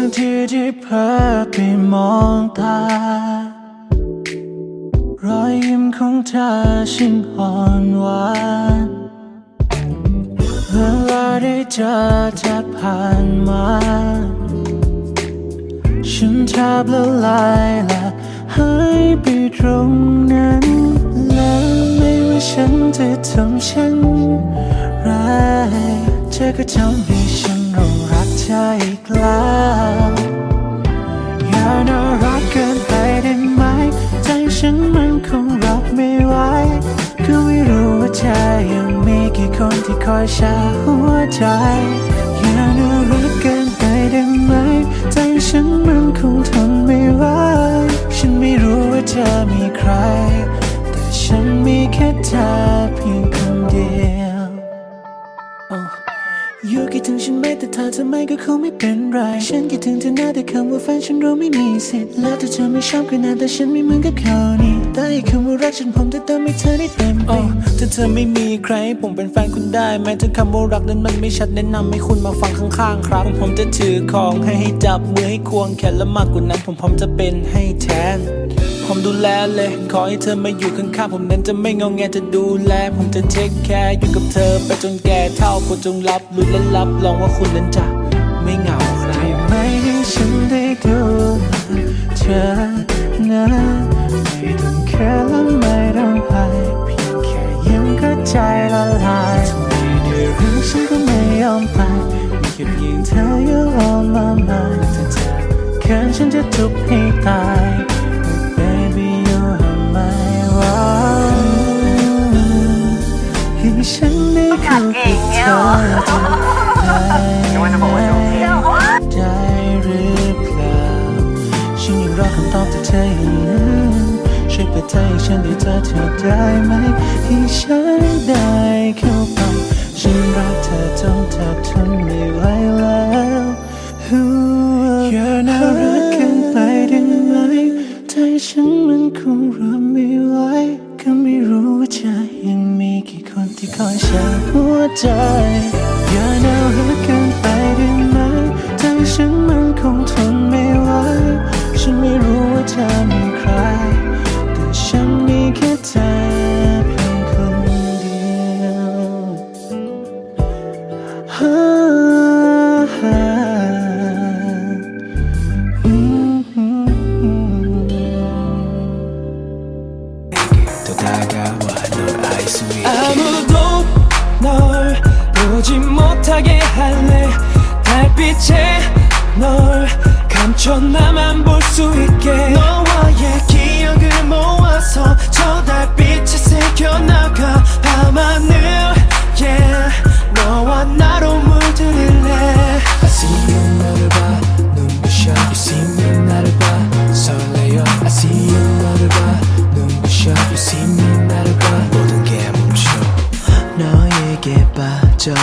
างที่ที่เพ้อไปมองตารอยยิ้มของเธอช่างอ่อนหวานเวลาได้เจอเธอผ่านมา ฉันแทบละลายละหายไปตรงนั้น และไม่ว่าฉันจะทำเช่นไรเธอก็ทำให้ฉัน หลงรักเธออีกแล้วอย่าน่ารักเกินไปได้ไหม ใจฉันมันคงรับไม่ไหวก็ไม่รู้ว่าเธอยังมีกี่คนที่คอยช่หัวใจอย่าน่ารักเกินไปได้ไหม ใจฉันมันคงทนไม่ไหวฉันไม่รู้ว่าเธอมีใคร แต่ฉันมีแค่เธอเพียงคนเดียว ถึงฉันไหมแต่เธอทำไมก็คงไม่เป็นไร ฉันคิดถึงเธอนะแต่คำว่าแฟนฉันรู้ไม่มีสิทธิ์แล้วถ้าเธอไม่ชอบก็น่าแต่ฉันไม่เหมือนกับเขานี่แต่อีกคำว่ารักฉันผมจะเติมให้เธอได้เต็มโอ้เต็มถ้าเธอไม่มีใครให้ผมเป็นแฟนคุณได้ไหมถ้าคำว่ารักนั้นมันไม่ชัดแนะนำให้คุณมาฟังข้างๆ ครับ ผมผมจะถือของให้ให้จับมือให้ควงแขนและมากกว่านั้นผมพร้อมจะเป็นให้แทน ผมดูแลเลย ขอให้เธอมาอยู่ข้างๆผมนั้นจะไม่งองแงจะดูแล ผมจะเทคแคร์อยู่กับเธอ ไปจนแก่เท่าคนจงรับรู้และรับรองว่าคุณนั้นจะไม่เหงาครับได้ไหมให้ฉันได้ดูเธอนะไม่ต้องแค่และไม่ต้องอายเพียงแค่ยิ้มก็ใจละลายทำไมในเรื่อฉันก็ไม่ยอมไปมีแค่เพียงเธอ you on my mind ถ้าเธอเขินฉันจะทุบให้ตาย ฉันได้เข้ากับเธอจนได้ได้หรือเปล่าฉันยังรอคำตอบจากเธออยู่นั้นช่วยเปิดใจให้ฉันได้เจอเธอได้ไหมให้ฉันได้เข้าไปฉันรักเธอจนเธอทนไม่ไหวแล้ว วใจ อย่าน่ารักเกินไปได้ไหมใจฉันมันคงทนไม่ไหวฉันไม่รู้ว่าเธอมีใคร แต่ฉันมีแค่เธอเพียงคนเดียวฮ่าฮ่าอืมอืมอืม또다 하늘 달빛에 널 감춰 나만 볼 수 있게. 너와의 기억을 모아서 저 달빛에 새겨나가. 밤하늘 yeah. 너와 나로 물들일래. I see you 너를 봐. 눈부셔. You see me 나를 봐. 설레어. I see you 너를 봐. 눈부셔. You see me 나를 봐. 모든 게 멈춰. 너에게 빠져.